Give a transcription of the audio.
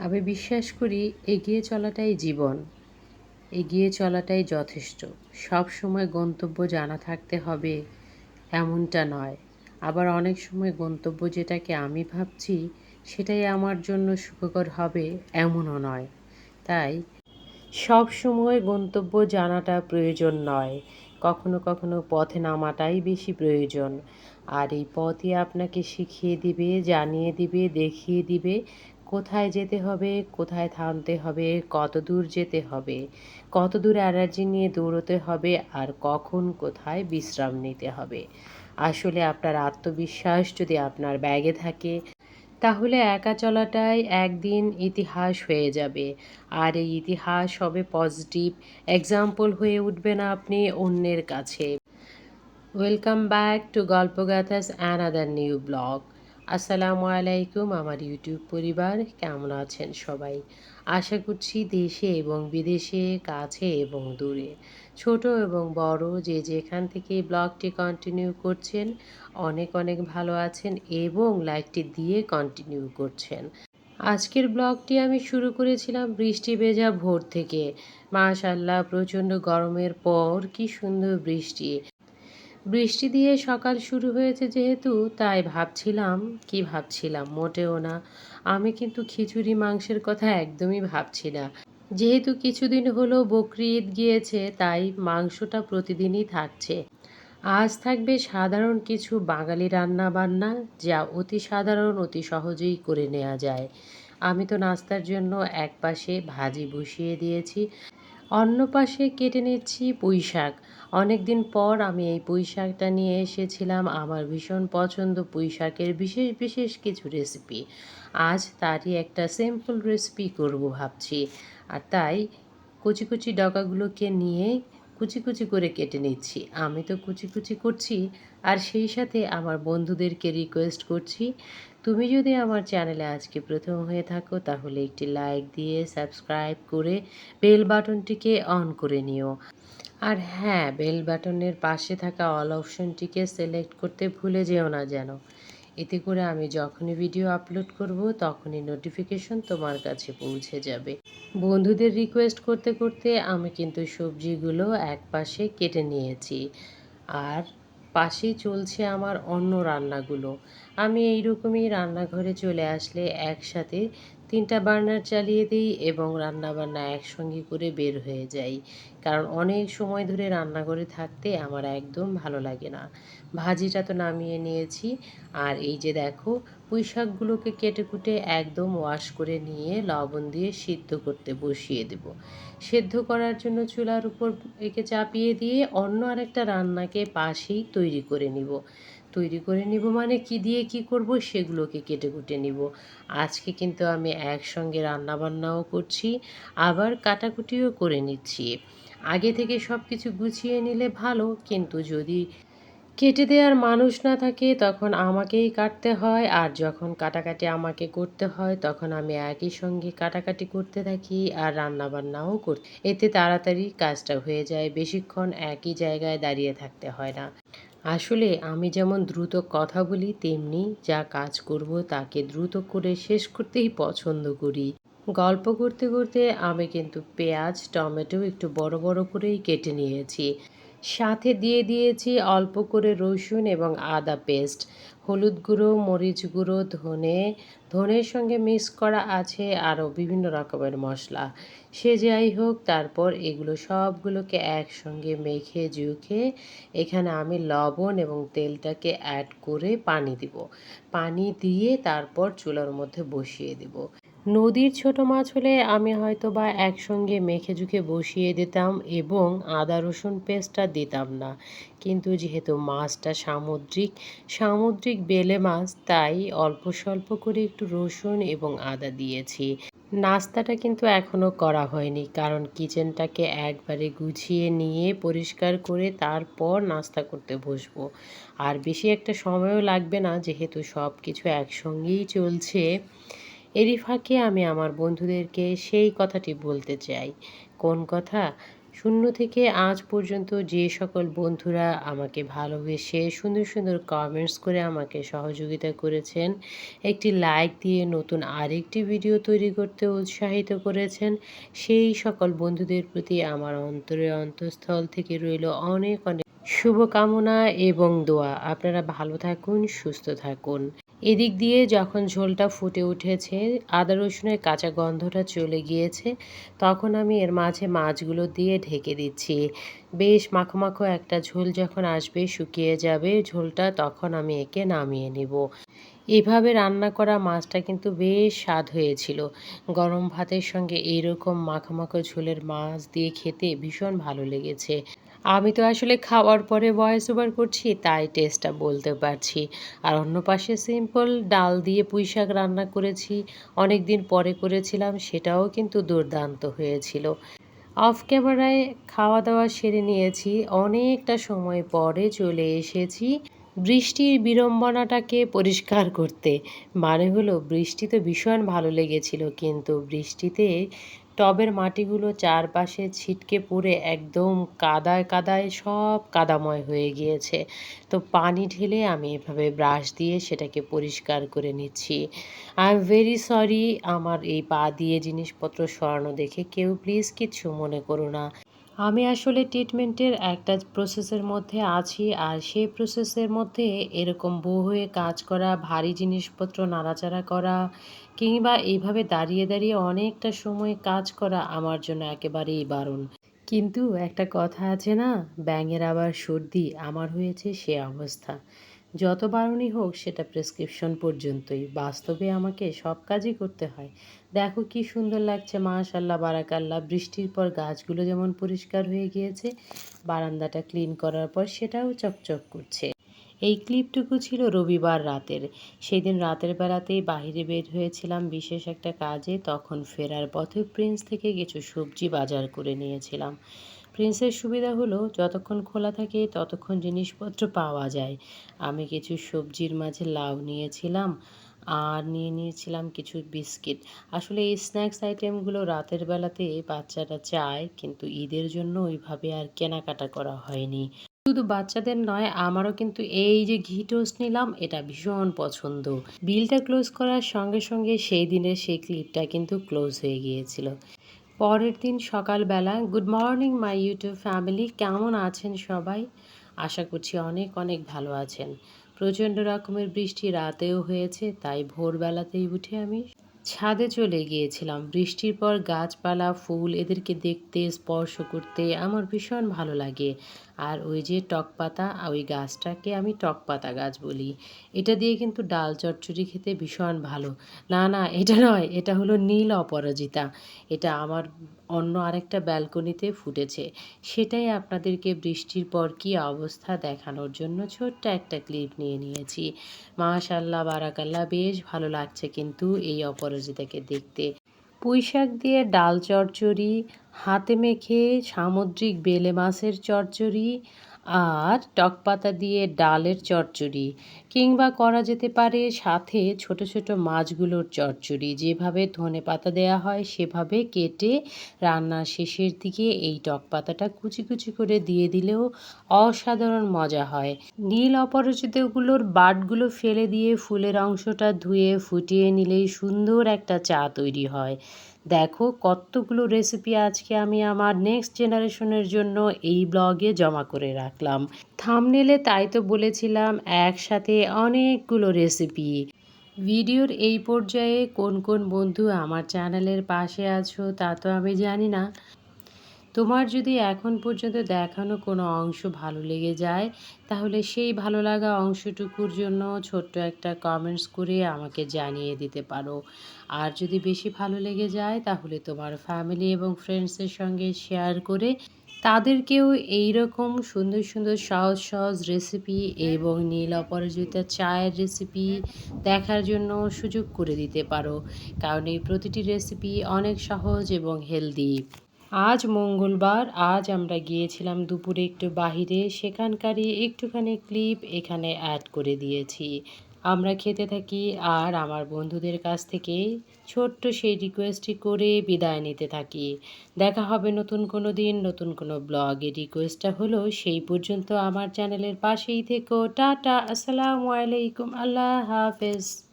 আমি বিশ্বাস করি এগিয়ে চলাটাই জীবন। এগিয়ে চলাটাই যথেষ্ট। সব সময় গন্তব্য জানা থাকতে হবে, এমনটা নয়। আবার অনেক সময় গন্তব্য যেটাকে আমি ভাবছি, সেটাই আমার জন্য সুখকর হবে, এমনও নয়। তাই, সব সময় গন্তব্য জানাটা প্রয়োজন নয়। কখনো কখনো পথে নামাটাই বেশি প্রয়োজন। আর এই পথই আপনাকে শিখিয়ে দিবে, জানিয়ে দিবে, দেখিয়ে দিবে কোথায় যেতে হবে, কোথায় থামতে হবে, কত দূর যেতে হবে, কত দূর এনার্জি নিয়ে দৌড়তে হবে আর কখন কোথায় বিশ্রাম নিতে হবে। আসলে আপনার আত্মবিশ্বাস যদি আপনার ব্যাগে থাকে, তাহলে একা চলাটাই একদিন ইতিহাস হয়ে যাবে। আর এই ইতিহাস হবে পজিটিভ এক্সাম্পল হয়ে উঠবে না আপনি অন্যের কাছে। ওয়েলকাম ব্যাক টু গল্পগাথাস অ্যানাদার নিউ ব্লগ আসসালামু আলাইকুম আমার ইউটিউব পরিবার, কেমন আছেন সবাই? আশা করছি দেশে এবং বিদেশে, কাছে এবং দূরে। ছোট এবং বড় যে যেখান থেকে ব্লগটি কন্টিনিউ করছেন, অনেক অনেক ভালো আছেন এবং লাইকটি দিয়ে কন্টিনিউ করছেন। আজকের ব্লগটি আমি শুরু করেছিলাম বৃষ্টি ভেজা ভোর থেকে। মাশাল্লাহ প্রচণ্ড গরমের পর কি সুন্দর বৃষ্টি। বৃষ্টি দিয়ে সকাল শুরু হয়েছে যেহেতু, তাই ভাবছিলাম, কি ভাবছিলাম? মোটেও না। আমি কিন্তু খিচুড়ি মাংসের কথা একদমই ভাবছি না যেহেতু কিছুদিন হলো বকরি ঈদ গিয়েছে, তাই মাংসটা প্রতিদিনই থাকছে। আজ থাকবে সাধারণ কিছু বাঙালি রান্না বান্না যা অতি সাধারণ, অতি সহজেই করে নেওয়া যায়। আমি তো নাস্তার জন্য এক পাশে ভাজি বসিয়ে দিয়েছি। অন্য পাশে কেটে নিচ্ছি পুঁই শাক অনেক দিন পর আমি এই পুঁই শাকটা নিয়ে এসেছিলাম। আমার ভীষণ পছন্দ পুঁই শাকের বিশেষ বিশেষ কিছু রেসিপি আজ তারই একটা সিম্পল রেসিপি করব ভাবছি। আর তাই কুচি কুচি ডগাগুলোকে নিয়ে কুচি কুচি করে কেটে নিচ্ছি। আমি তো কুচি কুচি করছি। আর সেই সাথে আমার বন্ধুদেরকে রিকোয়েস্ট করছি, তুমি যদি আমার চ্যানেলে আজকে প্রথম হয়ে থাকো, তাহলে একটি লাইক দিয়ে সাবস্ক্রাইব করে বেল বাটনটিকে অন করে নিও। আর হ্যাঁ বেল বাটনের পাশে থাকা অল অপশনটিকে সিলেক্ট করতে ভুলে যেও না যেন। এতে করে আমি যখনই ভিডিও আপলোড করব, তখনই নোটিফিকেশন তোমার কাছে পৌঁছে যাবে। বন্ধুদের রিকোয়েস্ট করতে করতে আমি কিন্তু সবজিগুলো এক পাশে কেটে নিয়েছি। আর পাশেই চলছে আমার অন্য রান্নাগুলো। আমি এইরকমই রান্নাঘরে চলে আসলে একসাথে তিনটা বার্নার চালিয়ে দিই এবং রান্নাবান্না একসঙ্গে করে বের হয়ে যাই। কারণ অনেক সময় ধরে রান্নাঘরে থাকতে আমার একদম ভালো লাগে না। ভাজিটা তো নামিয়ে নিয়েছি। আর এই যে দেখো পুঁই শাকগুলোকে কেটে কুটে একদম ওয়াশ করে নিয়ে লবণ দিয়ে সিদ্ধ করতে বসিয়ে দেব। সেদ্ধ করার জন্য চুলার উপর একে চাপিয়ে দিয়ে অন্য আরেকটা রান্নাকে পাশেই তৈরি করে নিব। তৈরি করে নিব মানে কি দিয়ে কি করব সেগুলোকে কেটে কুটে নিব। আজকে কিন্তু আমি একসঙ্গে রান্নাবান্নাও করছি, আবার কাটাকুটিও করে নিচ্ছি। আগে থেকে সব কিছু গুছিয়ে নিলে ভালো, কিন্তু যদি কেটে দেওয়ার মানুষ না থাকে তখন আমাকেই কাটতে হয়, আর যখন কাটাকাটি আমাকে করতে হয় তখন আমি একই সঙ্গে কাটাকাটি করতে থাকি আর রান্নাবান্নাও করি, এতে তাড়াতাড়ি কাজটা হয়ে যায়, বেশিক্ষণ একই জায়গায় দাঁড়িয়ে থাকতে হয় না। আসলে আমি যেমন দ্রুত কথা বলি, তেমনি যা কাজ করব তাকে দ্রুত করে শেষ করতেই পছন্দ করি। গল্প করতে করতে আমি কিন্তু পেঁয়াজ, টমেটো একটু বড় বড় করেই কেটে নিয়েছি। সাথে দিয়ে দিয়েছি অল্প করে রসুন এবং আদা পেস্ট। হলুদ গুঁড়ো, মরিচ গুঁড়ো, ধনে, ধনের সঙ্গে মিক্স করা আছে আরও বিভিন্ন রকমের মশলা। সে যাই হোক, তারপর এগুলো সবগুলোকে একসঙ্গে মেখে, জুখে এখানে আমি লবণ এবং তেলটাকে অ্যাড করে পানি দিব। পানি দিয়ে তারপর চুলার মধ্যে বসিয়ে দিব। নদীর ছোট মাছ হলে আমি হয়তো বা একসঙ্গে মেখে ঝুঁকে বসিয়ে দিতাম এবং আদা, রসুন পেস্টটা দিতাম না। কিন্তু যেহেতু মাছটা সামুদ্রিক সামুদ্রিক বেলে মাছ, তাই অল্প স্বল্প করে একটু রসুন এবং আদা দিয়েছি। নাস্তাটা কিন্তু এখনও করা হয়নি, কারণ কিচেনটাকে একবারে গুছিয়ে নিয়ে পরিষ্কার করে তারপর নাস্তা করতে বসবো। আর বেশি একটা সময়ও লাগবে না, যেহেতু সব কিছু একসঙ্গেই চলছে। এরই ফাঁকে আমি আমার বন্ধুদেরকে সেই কথাটি বলতে চাই। কোন কথা? শূন্য থেকে আজ পর্যন্ত যে সকল বন্ধুরা আমাকে ভালোবেসে সুন্দর সুন্দর কমেন্টস করে আমাকে সহযোগিতা করেছেন, একটি লাইক দিয়ে নতুন আরেকটি ভিডিও তৈরি করতে উৎসাহিত করেছেন, সেই সকল বন্ধুদের প্রতি আমার অন্তরে অন্তঃস্থল থেকে রইল অনেক অনেক শুভকামনা এবং দোয়া। আপনারা ভালো থাকুন, সুস্থ থাকুন। এদিক দিয়ে যখন ঝোলটা ফুটে উঠেছে, আদা রসুনের কাঁচা গন্ধটা চলে গিয়েছে, তখন আমি এর মাঝে মাছগুলো দিয়ে ঢেকে দিচ্ছি। বেশ মাখো মাখো একটা ঝোল যখন আসবে, শুকিয়ে যাবে ঝোলটা, তখন আমি একে নামিয়ে নিব। এভাবে রান্না করা মাছটা কিন্তু বেশ স্বাদ হয়েছিল। গরম ভাতের সঙ্গে এইরকম মাখো মাখো ঝোলের মাছ দিয়ে খেতে ভীষণ ভালো লেগেছে। আমি তো আসলে খাওয়ার পরে ভয়েস ওভার করছি, তাই টেস্টটা বলতে পারছি। আর অন্য পাশে সিম্পল ডাল দিয়ে পুঁই শাক রান্না করেছি অনেক দিন পরে করেছিলাম, সেটাও কিন্তু দুর্দান্ত হয়েছিল। অফ ক্যামেরায় খাওয়া দাওয়া সেরে নিয়েছি, অনেকটা সময় পরে চলে এসেছি বৃষ্টির বিড়ম্বনাটাকে পরিষ্কার করতে। মানে হলো, বৃষ্টি তো ভীষণ ভালো লেগেছিল, কিন্তু বৃষ্টিতে টবের মাটিগুলো চারপাশে ছিটকে পড়ে একদম কাদায় কাদায় সব কাদাময় হয়ে গিয়েছে। তো পানি ঢেলে আমি এভাবে ব্রাশ দিয়ে সেটাকে পরিষ্কার করে নিচ্ছি। আই এম ভেরি সরি আমার এই পা দিয়ে জিনিসপত্র সরানো দেখে কেউ প্লিজ কিছু মনে করো না। আমি আসলে ট্রিটমেন্টের একটা প্রসেসের মধ্যে আছি আর সেই প্রসেসের মধ্যে এরকম বউ হয়ে কাজ করা, ভারী জিনিসপত্র নাড়াচাড়া করা কিংবা এইভাবে দাঁড়িয়ে দাঁড়িয়ে অনেকটা সময় কাজ করা আমার জন্য একেবারেই বারণ। কিন্তু একটা কথা আছে না, ব্যাঙের আবার সর্দি, আমার হয়েছে সে অবস্থা। যত বারণই হোক, সেটা প্রেসক্রিপশন পর্যন্তই। বাস্তবে আমাকে সব কাজই করতে হয়। দেখো কি সুন্দর লাগছে মাশাল্লাহ বারাকাল্লাহ। বৃষ্টির পর গাছগুলো যেমন পরিষ্কার হয়ে গিয়েছে, বারান্দাটা ক্লিন করার পর সেটাও চকচক করছে। এই ক্লিপটুকু ছিল রবিবার রাতের। সেদিন রাতের বেলাতেই বাহিরে বের হয়েছিলাম বিশেষ একটা কাজে, তখন ফেরার পথে প্রিন্স থেকে কিছু সবজি বাজার করে নিয়েছিলাম। প্রিন্সের সুবিধা হলো, যতক্ষণ খোলা থাকে, ততক্ষণ জিনিসপত্র পাওয়া যায়। আমি কিছু সবজির মাঝে লাউ নিয়েছিলাম, আর নিয়ে নিয়েছিলাম কিছু বিস্কিট। আসলে এই স্ন্যাক্স আইটেমগুলো রাতের বেলাতে বাচ্চারা চায়, কিন্তু ঈদের জন্য ওইভাবে আর কেনাকাটা করা হয়নি। শুধু বাচ্চাদের নয়, আমারও কিন্তু এই যে ঘি টোস্ট নিলাম, এটা ভীষণ পছন্দ। বিলটা ক্লোজ করার সঙ্গে সঙ্গে সেই দিনের সেই ক্লিপটা কিন্তু ক্লোজ হয়ে গিয়েছিল। পরের দিন সকালবেলা, good morning my YouTube family, কেমন আছেন সবাই? আশা করছি অনেক অনেক ভালো আছেন। প্রচণ্ড রকমের বৃষ্টি রাতেও হয়েছে, তাই ভোরবেলাতেই উঠে আমি ছাদে চলে গিয়েছিলাম। বৃষ্টির পর গাছপালা, ফুল এদেরকে দেখতে, স্পর্শ করতে আমার ভীষণ ভালো লাগে। আর ওই যে টক পাতা ওই গাছটাকে আমি টক পাতা গাছ বলি। এটা দিয়ে কিন্তু ডাল চচ্চড়ি খেতে ভীষণ ভালো। না না, এটা নয়, এটা হলো নীল অপরাজিতা। এটা আমার অন্য আরেকটা ব্যালকনিতে ফুটেছে। সেটাই আপনাদেরকে বৃষ্টির পর কী অবস্থা দেখানোর জন্য ছোট্ট একটা ক্লিপ নিয়ে নিয়েছি। মাশাল্লাহ বারাকাল্লা বেশ ভালো লাগছে কিন্তু এই অপরাজিতাকে দেখতে। পুঁই শাক দিয়ে ডাল চচ্চড়ি হাতে মেখে সামুদ্রিক বেলে মাছের চচ্চড়ি আর টক পাতা দিয়ে ডালের চচ্চড়ি কিংবা করা যেতে পারে সাথে ছোট ছোট মাছগুলোর চচ্চড়ি। যেভাবে ধনে পাতা দেওয়া হয়, সেভাবে কেটে রান্নার শেষের দিকে এই টক পাতাটা কুচি কুচি করে দিয়ে দিলেও অসাধারণ মজা হয়। নীল অপরাজিতগুলোর বাটগুলো ফেলে দিয়ে ফুলের অংশটা ধুয়ে ফুটিয়ে নিলেই সুন্দর একটা চা তৈরি হয়। দেখো কতগুলো রেসিপি আজকে আমি আমার নেক্সট জেনারেশনের জন্য এই ব্লগে জমা করে রাখলাম। থামনেলে তাই তো বলেছিলাম, একসাথে অনেকগুলো রেসিপি ভিডিওর এই পর্যায়ে কোন কোন বন্ধু আমার চ্যানেলের পাশে আছো তা তো আমি জানি না। তোমার যদি এখন পর্যন্ত দেখানো কোনো অংশ ভালো লেগে যায়, তাহলে সেই ভালো লাগা অংশটুকুর জন্য ছোট্ট একটা কমেন্টস করে আমাকে জানিয়ে দিতে পারো। আর যদি বেশি ভালো লেগে যায়, তাহলে তোমার ফ্যামিলি এবং ফ্রেন্ডসের সঙ্গে শেয়ার করে তাদেরকেও এই রকম সুন্দর সুন্দর সহজ সহজ রেসিপি এবং নীল অপরাজিতা চায়ের রেসিপি দেখার জন্য সুযোগ করে দিতে পারো। কারণ এই প্রতিটি রেসিপি অনেক সহজ এবং হেলদি আজ মঙ্গলবার, আজ আমরা গিয়েছিলাম দুপুরে একটু বাহিরে, সেখানকারই একটুখানি ক্লিপ এখানে অ্যাড করে দিয়েছি। আমরা খেতে থাকি আর আমার বন্ধুদের কাছ থেকে ছোট্ট সেই রিকোয়েস্টটি করে বিদায় নিতে থাকি। দেখা হবে নতুন কোনো দিন, নতুন কোনো ব্লগে রিকোয়েস্টটা হলো, সেই পর্যন্ত আমার চ্যানেলের পাশেই থেকো। টাটা, আসসালামু আলাইকুম, আল্লাহ হাফেজ।